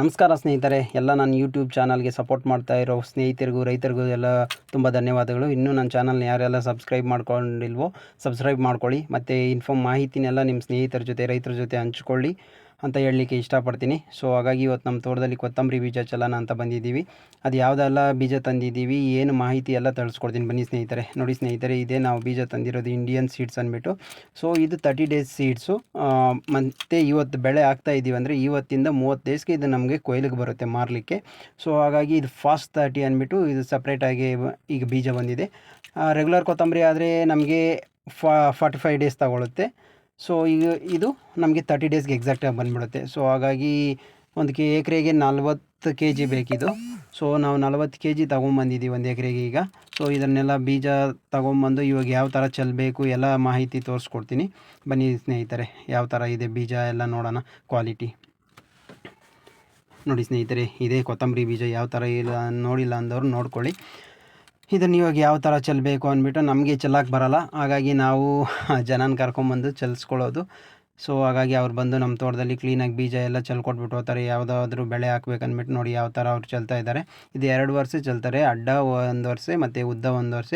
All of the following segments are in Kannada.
ನಮಸ್ಕಾರ ಸ್ನೇಹಿತರೆ, ಎಲ್ಲ ನನ್ನ ಯೂಟ್ಯೂಬ್ ಚಾನಲ್ಗೆ ಸಪೋರ್ಟ್ ಮಾಡ್ತಾ ಇರೋ ಸ್ನೇಹಿತರಿಗೂ, ರೈತರಿಗೂ ಎಲ್ಲ ತುಂಬ ಧನ್ಯವಾದಗಳು. ಇನ್ನೂ ನನ್ನ ಚಾನಲ್ನ ಯಾರೆಲ್ಲ ಸಬ್ಸ್ಕ್ರೈಬ್ ಮಾಡ್ಕೊಂಡಿಲ್ವೋ ಸಬ್ಸ್ಕ್ರೈಬ್ ಮಾಡ್ಕೊಳ್ಳಿ. ಮತ್ತು ಇನ್ಫಾರ್ಮ್ ಮಾಹಿತಿನೆಲ್ಲ ನಿಮ್ಮ ಸ್ನೇಹಿತರ ಜೊತೆ, ರೈತರ ಜೊತೆ ಹಂಚ್ಕೊಳ್ಳಿ. ಅಂತ ಹೇಳಲಿಕ್ಕೆ ಇಷ್ಟಪಡ್ತೀನಿ. ಸೊ ಹಾಗಾಗಿ ಇವತ್ತು ನಮ್ಮ ತೋಟದಲ್ಲಿ ಕೊತ್ತಂಬರಿ ಬೀಜ ಚಲನ ಅಂತ ಬಂದಿದ್ದೀವಿ. ಅದು ಯಾವುದೆಲ್ಲ ಬೀಜ ತಂದಿದ್ದೀವಿ, ಏನು ಮಾಹಿತಿ ಎಲ್ಲ ತಳಿಸ್ಕೊಡ್ತೀನಿ ಬನ್ನಿ ಸ್ನೇಹಿತರೆ. ನೋಡಿ ಸ್ನೇಹಿತರೆ, ಇದೇ ನಾವು ಬೀಜ ತಂದಿರೋದು ಇಂಡಿಯನ್ ಸೀಡ್ಸ್ ಅಂದ್ಬಿಟ್ಟು. ಸೊ ಇದು ತರ್ಟಿ ಡೇಸ್ ಸೀಡ್ಸು ಮತ್ತು ಇವತ್ತು ಬೆಳೆ ಆಗ್ತಾ ಇದ್ದೀವಿ ಅಂದರೆ ಇವತ್ತಿಂದ ಮೂವತ್ತು ಡೇಸ್ಗೆ ಇದು ನಮಗೆ ಕೊಯ್ಲಿಗೆ ಬರುತ್ತೆ ಮಾರಲಿಕ್ಕೆ. ಸೊ ಹಾಗಾಗಿ ಇದು ಫಾಸ್ಟ್ ತರ್ಟಿ ಅಂದ್ಬಿಟ್ಟು ಇದು ಸಪ್ರೇಟಾಗಿ ಈಗ ಬೀಜ ಬಂದಿದೆ. ರೆಗ್ಯುಲರ್ ಕೊತ್ತಂಬರಿ ಆದರೆ ನಮಗೆ ಫಾ ಫಾರ್ಟಿ ಫೈವ್ ಡೇಸ್ ತಗೊಳುತ್ತೆ. ಸೊ ಈಗ ಇದು ನಮಗೆ ತರ್ಟಿ ಡೇಸ್ಗೆ ಎಕ್ಸಾಕ್ಟಾಗಿ ಬಂದ್ಬಿಡುತ್ತೆ. ಸೊ ಹಾಗಾಗಿ ಒಂದು ಕೆ ಎಕರೆಗೆ ನಲ್ವತ್ತು ಕೆ ಜಿ ಬೇಕಿದು. ಸೊ ನಾವು ನಲ್ವತ್ತು ಕೆ ಜಿ ತೊಗೊಂಬಂದಿದ್ದೀವಿ ಒಂದು ಎಕರೆಗೆ ಈಗ. ಸೊ ಇದನ್ನೆಲ್ಲ ಬೀಜ ತೊಗೊಂಬಂದು ಇವಾಗ ಯಾವ ಥರ ಚೆಲ್ಲಬೇಕು ಎಲ್ಲ ಮಾಹಿತಿ ತೋರಿಸ್ಕೊಡ್ತೀನಿ. ಬನ್ನಿ ಸ್ನೇಹಿತರೆ, ಯಾವ ಥರ ಇದೆ ಬೀಜ ಎಲ್ಲ ನೋಡೋಣ ಕ್ವಾಲಿಟಿ ನೋಡಿ ಸ್ನೇಹಿತರೆ, ಇದೇ ಕೊತ್ತಂಬರಿ ಬೀಜ ಯಾವ ಥರ ಇಲ್ಲ, ನೋಡಿಲ್ಲ ಅಂದವರು ನೋಡ್ಕೊಳ್ಳಿ. ಇದನ್ನು ಇವಾಗ ಯಾವ ಥರ ಚೆಲ್ಲಬೇಕು ಅಂದ್ಬಿಟ್ಟು ನಮಗೆ ಚೆಲ್ಲಕ್ಕೆ ಬರಲ್ಲ. ಹಾಗಾಗಿ ನಾವು ಜನನ ಕರ್ಕೊಂಬಂದು ಚೆಲ್ಸ್ಕೊಳ್ಳೋದು. ಸೊ ಹಾಗಾಗಿ ಅವ್ರು ಬಂದು ನಮ್ಮ ತೋಟದಲ್ಲಿ ಕ್ಲೀನಾಗಿ ಬೀಜ ಎಲ್ಲ ಚೆಲ್ಕೊಟ್ಬಿಟ್ಟು ಹೋಗ್ತಾರೆ. ಯಾವುದಾದ್ರೂ ಬೆಳೆ ಹಾಕ್ಬೇಕಂದ್ಬಿಟ್ಟು ನೋಡಿ ಯಾವ ಥರ ಅವ್ರು ಚೆಲ್ತಾ ಇದ್ದಾರೆ. ಇದು ಎರಡು ವರ್ಷ ಚೆಲ್ತಾರೆ. ಅಡ್ಡ ಒಂದು ವರ್ಷ ಮತ್ತು ಉದ್ದ ಒಂದು ವರ್ಷ.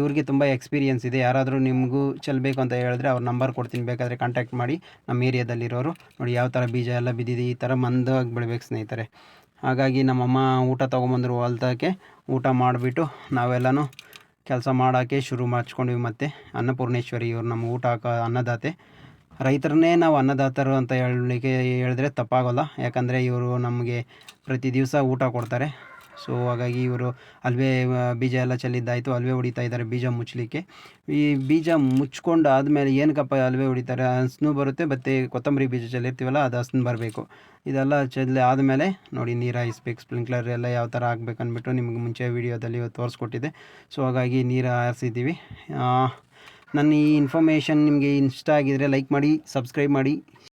ಇವ್ರಿಗೆ ತುಂಬ ಎಕ್ಸ್ಪೀರಿಯನ್ಸ್ ಇದೆ. ಯಾರಾದರೂ ನಿಮಗೂ ಚೆಲ್ಲಬೇಕು ಅಂತ ಹೇಳಿದ್ರೆ ಅವ್ರ ನಂಬರ್ ಕೊಡ್ತೀನಿ. ಬೇಕಾದರೆ ಕಾಂಟ್ಯಾಕ್ಟ್ ಮಾಡಿ. ನಮ್ಮ ಏರಿಯಾದಲ್ಲಿರೋರು ನೋಡಿ ಯಾವ ಥರ ಬೀಜ ಎಲ್ಲ ಬಿದ್ದಿದೆ, ಈ ಥರ ಮಂದವಾಗಿ ಬೆಳಬೇಕು ಸ್ನೇಹಿತರೆ. ಹಾಗಾಗಿ ನಮ್ಮಮ್ಮ ಊಟ ತೊಗೊಂಬಂದರು ಹೊಲ್ದಕ್ಕೆ ಊಟ ಮಾಡಿಬಿಟ್ಟು ನಾವೆಲ್ಲನೂ ಕೆಲಸ ಮಾಡೋಕ್ಕೆ ಶುರು ಮಾಡಿಸ್ಕೊಂಡ್ವಿ ಮತ್ತು ಅನ್ನಪೂರ್ಣೇಶ್ವರಿ ಇವ್ರು ನಮ್ಮ ಊಟ ಹಾಕೋ ಅನ್ನದಾತೆ. ರೈತರನ್ನೇ ನಾವು ಅನ್ನದಾತರು ಅಂತ ಹೇಳಲಿಕ್ಕೆ ಹೇಳಿದ್ರೆ ತಪ್ಪಾಗೋಲ್ಲ. ಯಾಕಂದರೆ ಇವರು ನಮಗೆ ಪ್ರತಿ ದಿವಸ ಊಟ ಕೊಡ್ತಾರೆ. ಸೊ ಹಾಗಾಗಿ ಇವರು ಅಲ್ವೇ ಬೀಜ ಎಲ್ಲ ಚೆಲ್ಲಿದ್ದಾಯಿತು, ಅಲ್ವೇ ಹೊಡಿತಾ ಇದ್ದಾರೆ ಬೀಜ ಮುಚ್ಚಲಿಕ್ಕೆ ಈ ಬೀಜ ಮುಚ್ಕೊಂಡು ಆದಮೇಲೆ ಏನಕ್ಕಪ್ಪ ಅಲ್ವೇ ಹೊಡಿತಾರೆ? ಹಸ್ನು ಬರುತ್ತೆ, ಮತ್ತು ಕೊತ್ತಂಬರಿ ಬೀಜ ಚೆಲ್ಲಿರ್ತೀವಲ್ಲ, ಅದು ಹಸ್ನು ಬರಬೇಕು. ಇದೆಲ್ಲ ಚೆಲ್ಲಿ ಆದಮೇಲೆ ನೋಡಿ, ನೀರು ಹಾಯಿಸ್ಬೇಕು, ಸ್ಪ್ರಿಂಕ್ಲರ್ ಎಲ್ಲ ಯಾವ ಥರ ಹಾಕ್ಬೇಕು ಅಂದ್ಬಿಟ್ಟು ನಿಮಗೆ ಮುಂಚೆ ವೀಡಿಯೋದಲ್ಲಿ ತೋರಿಸ್ಕೊಟ್ಟಿದ್ದೆ. ಸೊ ಹಾಗಾಗಿ ನೀರು ಹಾರಿಸಿದ್ದೀವಿ ನನ್ನ ಈ ಇನ್ಫಾರ್ಮೇಷನ್ ನಿಮಗೆ ಇಷ್ಟ ಆಗಿದರೆ ಲೈಕ್ ಮಾಡಿ, ಸಬ್ಸ್ಕ್ರೈಬ್ ಮಾಡಿ.